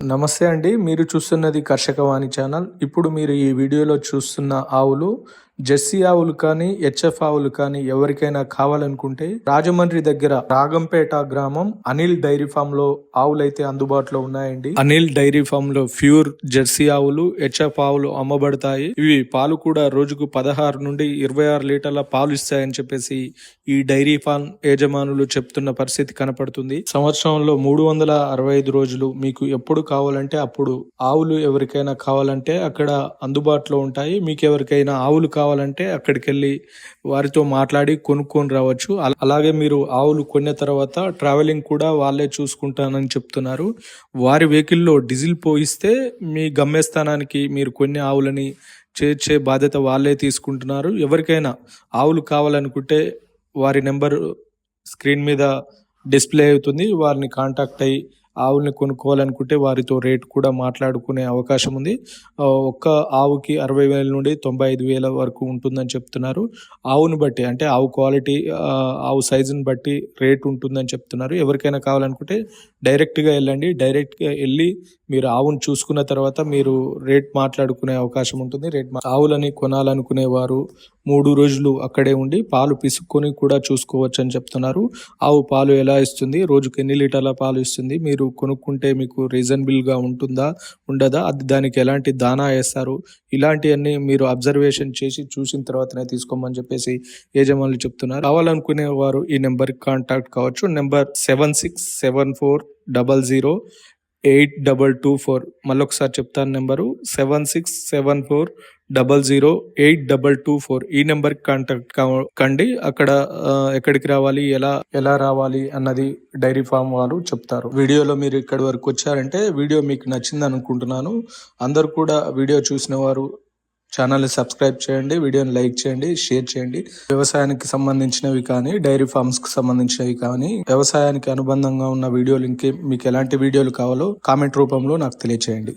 నమస్తే అండి. మీరు చూస్తున్నది కర్షకవాణి ఛానల్. ఇప్పుడు మీరు ఈ వీడియోలో చూస్తున్న ఆవులు జెర్సీ ఆవులు కానీ హెచ్ఎఫ్ ఆవులు కానీ ఎవరికైనా కావాలనుకుంటే రాజమండ్రి దగ్గర రాగంపేట గ్రామం అనిల్ డైరీ ఫామ్లో ఆవులైతే అందుబాటులో ఉన్నాయండి. అనిల్ డైరీ ఫామ్లో ప్యూర్ జెర్సీ ఆవులు హెచ్ఎఫ్ ఆవులు అమ్మబడతాయి. ఇవి పాలు కూడా రోజుకు పదహారు నుండి ఇరవై ఆరు లీటర్ల పాలు ఇస్తాయని చెప్పేసి ఈ డైరీ ఫామ్ యజమానులు చెప్తున్న పరిస్థితి కనపడుతుంది. సంవత్సరంలో మూడు వందల అరవై ఐదు రోజులు మీకు ఎప్పుడు కావాలంటే అప్పుడు ఆవులు ఎవరికైనా కావాలంటే అక్కడ అందుబాటులో ఉంటాయి. మీకు ఎవరికైనా ఆవులు కావాలంటే అక్కడికి వెళ్ళి వారితో మాట్లాడి కొనుక్కొని రావచ్చు. అలాగే మీరు ఆవులు కొన్న తర్వాత ట్రావెలింగ్ కూడా వాళ్ళే చూసుకుంటానని చెప్తున్నారు. వారి వెహికల్లో డీజిల్ పోయిస్తే మీ గమ్యస్థానానికి మీరు కొన్ని ఆవులని చేర్చే బాధ్యత వాళ్ళే తీసుకుంటున్నారు. ఎవరికైనా ఆవులు కావాలనుకుంటే వారి నెంబర్ స్క్రీన్ మీద డిస్ప్లే అవుతుంది. వారిని కాంటాక్ట్ అయ్యి ఆవుల్ని కొనుక్కోవాలనుకుంటే వారితో రేటు కూడా మాట్లాడుకునే అవకాశం ఉంది. ఒక్క ఆవుకి అరవై వేల నుండి తొంభై ఐదు వేల వరకు ఉంటుందని చెప్తున్నారు. ఆవుని బట్టి అంటే ఆవు క్వాలిటీ ఆవు సైజుని బట్టి రేట్ ఉంటుందని చెప్తున్నారు. ఎవరికైనా కావాలనుకుంటే డైరెక్ట్గా వెళ్ళండి. డైరెక్ట్గా వెళ్ళి మీరు ఆవును చూసుకున్న తర్వాత మీరు రేట్ మాట్లాడుకునే అవకాశం ఉంటుంది. రేట్ ఆవులని కొనాలనుకునే వారు మూడు రోజులు అక్కడే ఉండి పాలు పిసుక్కొని కూడా చూసుకోవచ్చు అని చెప్తున్నారు. ఆవు పాలు ఎలా ఇస్తుంది? రోజుకి ఎన్ని లీటర్ల పాలు ఇస్తుంది? మీరు కొనుక్కుంటే మీకు రీజనబుల్గా ఉంటుందా ఉండదా? అది దానికి ఎలాంటి దానా వేస్తారు? ఇలాంటివన్నీ మీరు అబ్జర్వేషన్ చేసి చూసిన తర్వాతనే తీసుకోమని చెప్పేసి యజమానులు చెప్తున్నారు. కావాలనుకునే వారు ఈ నెంబర్కి కాంటాక్ట్ కావచ్చు. Number seven six seven four double zero eight double two four మళ్ళొకసారి చెప్తాను number seven six seven four double zero eight double two four ఈ నెంబర్ కాంటాక్ట్ కండి అక్కడ ఎక్కడికి రావాలి ఎలా ఎలా రావాలి అన్నది డైరీ ఫామ్ వారు చెప్తారు. వీడియోలో మీరు ఇక్కడి వరకు వచ్చారంటే వీడియో మీకు నచ్చింది అనుకుంటున్నాను అందరు కూడా వీడియో చూసిన వారు ఛానల్ని సబ్స్క్రైబ్ చేయండి వీడియోని లైక్ చేయండి షేర్ చేయండి. వ్యవసాయానికి సంబంధించినవి కానీ డైరీ ఫార్మ్స్కి సంబంధించినవి కానీ వ్యవసాయానికి అనుబంధంగా ఉన్న వీడియోలు ఇంకే మీకు ఎలాంటి వీడియోలు కావాలో కామెంట్ రూపంలో నాకు తెలియచేయండి.